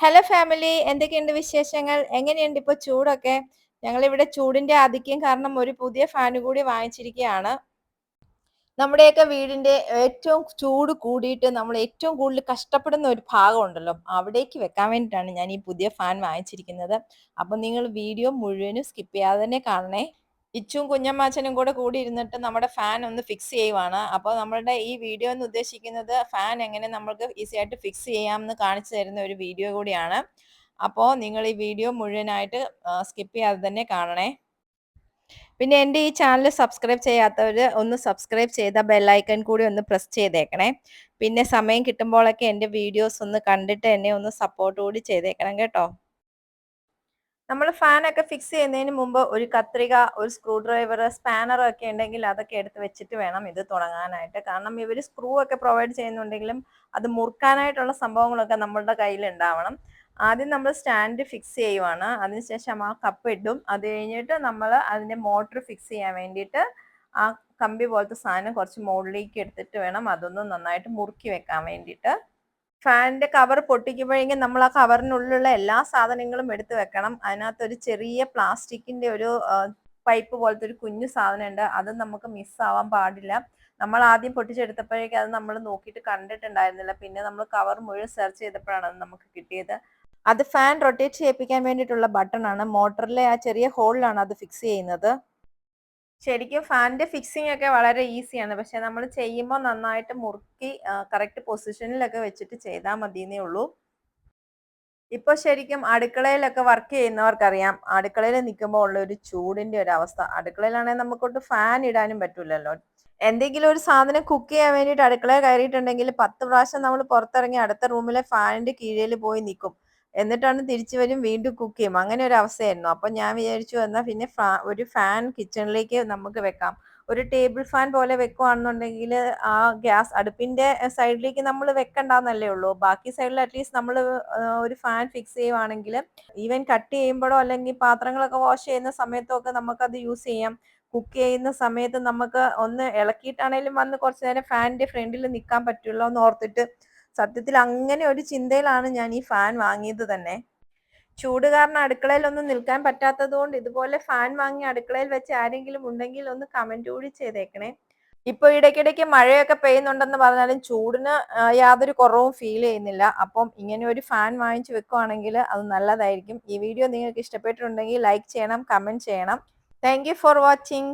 Hello family എന്തൊക്കെയുണ്ട് വിശേഷങ്ങൾ? എങ്ങനെയുണ്ട് ഇപ്പോൾ ചൂടൊക്കെ? ഞങ്ങൾ ഇവിടെ ചൂടിന്റെ ആധിക്യം കാരണം ഒരു പുതിയ ഫാൻ കൂടി വാങ്ങിച്ചിരിക്കുകയാണ് നമ്മുടെയൊക്കെ വീടിന്റെ ഏറ്റവും ചൂട് കൂടിയിട്ട് നമ്മൾ ഏറ്റവും കൂടുതൽ കഷ്ടപ്പെടുന്ന ഒരു ഭാഗം ഉണ്ടല്ലോ. അവിടേക്ക് വെക്കാൻ വേണ്ടിയിട്ടാണ് ഞാൻ ഈ പുതിയ ഫാൻ വാങ്ങിച്ചിരിക്കുന്നത്. അപ്പം നിങ്ങൾ വീഡിയോ മുഴുവനും സ്കിപ്പ് ചെയ്യാതെ തന്നെ കാണണേ. ഇച്ചും കുഞ്ഞമ്മാച്ചനും കൂടെ കൂടി ഇരുന്നിട്ട് നമ്മുടെ ഫാൻ ഒന്ന് ഫിക്സ് ചെയ്യുവാണ്. അപ്പോൾ നമ്മളുടെ ഈ വീഡിയോ എന്ന് ഉദ്ദേശിക്കുന്നത് ഫാൻ എങ്ങനെ നമ്മൾക്ക് ഈസി ആയിട്ട് ഫിക്സ് ചെയ്യാമെന്ന് കാണിച്ചു തരുന്ന ഒരു വീഡിയോ കൂടിയാണ്. അപ്പോൾ നിങ്ങൾ ഈ വീഡിയോ മുഴുവനായിട്ട് സ്കിപ്പ് ചെയ്യാതെ തന്നെ കാണണേ. പിന്നെ എന്റെ ഈ ചാനൽ സബ്സ്ക്രൈബ് ചെയ്യാത്തവർ ഒന്ന് സബ്സ്ക്രൈബ് ചെയ്ത ബെല്ലൈക്കൺ കൂടി ഒന്ന് പ്രസ് ചെയ്തേക്കണേ. പിന്നെ സമയം കിട്ടുമ്പോഴൊക്കെ എന്റെ വീഡിയോസ് ഒന്ന് കണ്ടിട്ട് എന്നെ ഒന്ന് സപ്പോർട്ട് കൂടി ചെയ്തേക്കണം കേട്ടോ. നമ്മൾ ഫാനൊക്കെ ഫിക്സ് ചെയ്യുന്നതിന് മുമ്പ് ഒരു കത്രിക ഒരു സ്ക്രൂ ഡ്രൈവർ സ്പാനർ ഒക്കെ ഉണ്ടെങ്കിൽ അതൊക്കെ എടുത്ത് വെച്ചിട്ട് വേണം ഇത് തുടങ്ങാനായിട്ട്. കാരണം ഇവർ സ്ക്രൂ ഒക്കെ പ്രൊവൈഡ് ചെയ്യുന്നുണ്ടെങ്കിലും അത് മുറുക്കാനായിട്ടുള്ള സംഭവങ്ങളൊക്കെ നമ്മളുടെ കയ്യിൽ ഉണ്ടാവണം. ആദ്യം നമ്മൾ സ്റ്റാൻഡ് ഫിക്സ് ചെയ്യുവാണ്. അതിനുശേഷം ആ കപ്പ് ഇടും. അത് കഴിഞ്ഞിട്ട് നമ്മൾ അതിന്റെ മോട്ടർ ഫിക്സ് ചെയ്യാൻ വേണ്ടിയിട്ട് ആ കമ്പി പോലത്തെ സാധനം കുറച്ച് മുകളിലേക്ക് എടുത്തിട്ട് വേണം അതൊന്ന് നന്നായിട്ട് മുറുക്കി വെക്കാൻ വേണ്ടിയിട്ട്. ഫാനിന്റെ കവർ പൊട്ടിക്കുമ്പോഴെങ്കിൽ നമ്മൾ ആ കവറിനുള്ളിലുള്ള എല്ലാ സാധനങ്ങളും എടുത്തു വെക്കണം. അതിനകത്ത് ഒരു ചെറിയ പ്ലാസ്റ്റിക്കിന്റെ ഒരു പൈപ്പ് പോലത്തെ ഒരു കുഞ്ഞു സാധനം ഉണ്ട് അത് നമുക്ക് മിസ്സാവാൻ പാടില്ല. നമ്മൾ ആദ്യം പൊട്ടിച്ചെടുത്തപ്പോഴേക്കും അത് നമ്മൾ നോക്കിയിട്ട് കണ്ടിട്ടുണ്ടായിരുന്നില്ല. പിന്നെ നമ്മൾ കവർ മുഴുവൻ സെർച്ച് ചെയ്തപ്പോഴാണ് അത് നമുക്ക് കിട്ടിയത്. അത് ഫാൻ റൊട്ടേറ്റ് ചെയ്യിപ്പിക്കാൻ വേണ്ടിയിട്ടുള്ള ബട്ടൺ ആണ്. മോട്ടറിലെ ആ ചെറിയ ഹോളിലാണ് അത് ഫിക്സ് ചെയ്യുന്നത്. ശരിക്കും ഫാനിന്റെ ഫിക്സിംഗ് ഒക്കെ വളരെ ഈസിയാണ് പക്ഷെ നമ്മൾ ചെയ്യുമ്പോൾ നന്നായിട്ട് മുറുക്കി കറക്റ്റ് പൊസിഷനിലൊക്കെ വെച്ചിട്ട് ചെയ്താൽ മതിയെന്നേ ഉള്ളൂ. ഇപ്പോൾ ശരിക്കും അടുക്കളയിലൊക്കെ വർക്ക് ചെയ്യുന്നവർക്കറിയാം അടുക്കളയിൽ നിൽക്കുമ്പോൾ ഉള്ള ഒരു ചൂടിന്റെ ഒരു അവസ്ഥ. അടുക്കളയിലാണെങ്കിൽ നമുക്കൊട്ട് ഫാൻ ഇടാനും പറ്റില്ലല്ലോ എന്തെങ്കിലും ഒരു സാധനം കുക്ക് ചെയ്യാൻ വേണ്ടിയിട്ട് അടുക്കളയിൽ കയറിയിട്ടുണ്ടെങ്കിൽ പത്ത് പ്രാവശ്യം നമ്മൾ പുറത്തിറങ്ങി അടുത്ത റൂമിലെ ഫാനിന്റെ കീഴിൽ പോയി നിൽക്കും എന്നിട്ടാണ് തിരിച്ചു വരും വീണ്ടും കുക്ക് ചെയ്യും. അങ്ങനെ ഒരു അവസ്ഥയായിരുന്നു. അപ്പൊ ഞാൻ വിചാരിച്ചു എന്നാൽ പിന്നെ ഒരു ഫാൻ കിച്ചണിലേക്ക് നമുക്ക് വെക്കാം. ഒരു ടേബിൾ ഫാൻ പോലെ വെക്കുവാണെന്നുണ്ടെങ്കിൽ ആ ഗ്യാസ് അടുപ്പിന്റെ സൈഡിലേക്ക് നമ്മൾ വെക്കണ്ടെന്നല്ലേ ഉള്ളൂ. ബാക്കി സൈഡിൽ അറ്റ്ലീസ്റ്റ് നമ്മൾ ഒരു ഫാൻ ഫിക്സ് ചെയ്യുവാണെങ്കിൽ ഈവൻ കട്ട് ചെയ്യുമ്പോഴോ അല്ലെങ്കിൽ പാത്രങ്ങളൊക്കെ വാഷ് ചെയ്യുന്ന സമയത്തൊക്കെ നമുക്കത് യൂസ് ചെയ്യാം. കുക്ക് ചെയ്യുന്ന സമയത്ത് നമുക്ക് ഒന്ന് ഇളക്കിയിട്ടാണേലും വന്ന് കുറച്ചു നേരം ഫാനിന്റെ ഫ്രണ്ടിൽ നിൽക്കാൻ പറ്റുള്ളൂ എന്ന് ഓർത്തിട്ട് സത്യത്തിൽ അങ്ങനെ ഒരു ചിന്തയിലാണ് ഞാൻ ഈ ഫാൻ വാങ്ങിയത് തന്നെ. ചൂട് കാരണം അടുക്കളയിൽ ഒന്നും നിൽക്കാൻ പറ്റാത്തതുകൊണ്ട് ഇതുപോലെ ഫാൻ വാങ്ങി അടുക്കളയിൽ വെച്ച് ആരെങ്കിലും ഉണ്ടെങ്കിൽ ഒന്ന് കമന്റ് കൂടി ചെയ്തേക്കണേ. ഇപ്പൊ ഇടയ്ക്കിടയ്ക്ക് മഴയൊക്കെ പെയ്യുന്നുണ്ടെന്ന് പറഞ്ഞാലും ചൂടിന് യാതൊരു കുറവും ഫീൽ ചെയ്യുന്നില്ല. അപ്പം ഇങ്ങനെ ഒരു ഫാൻ വാങ്ങിച്ചു വെക്കുവാണെങ്കിൽ അത് നല്ലതായിരിക്കും. ഈ വീഡിയോ നിങ്ങൾക്ക് ഇഷ്ടപ്പെട്ടിട്ടുണ്ടെങ്കിൽ ലൈക്ക് ചെയ്യണം കമന്റ് ചെയ്യണം. Thank for watching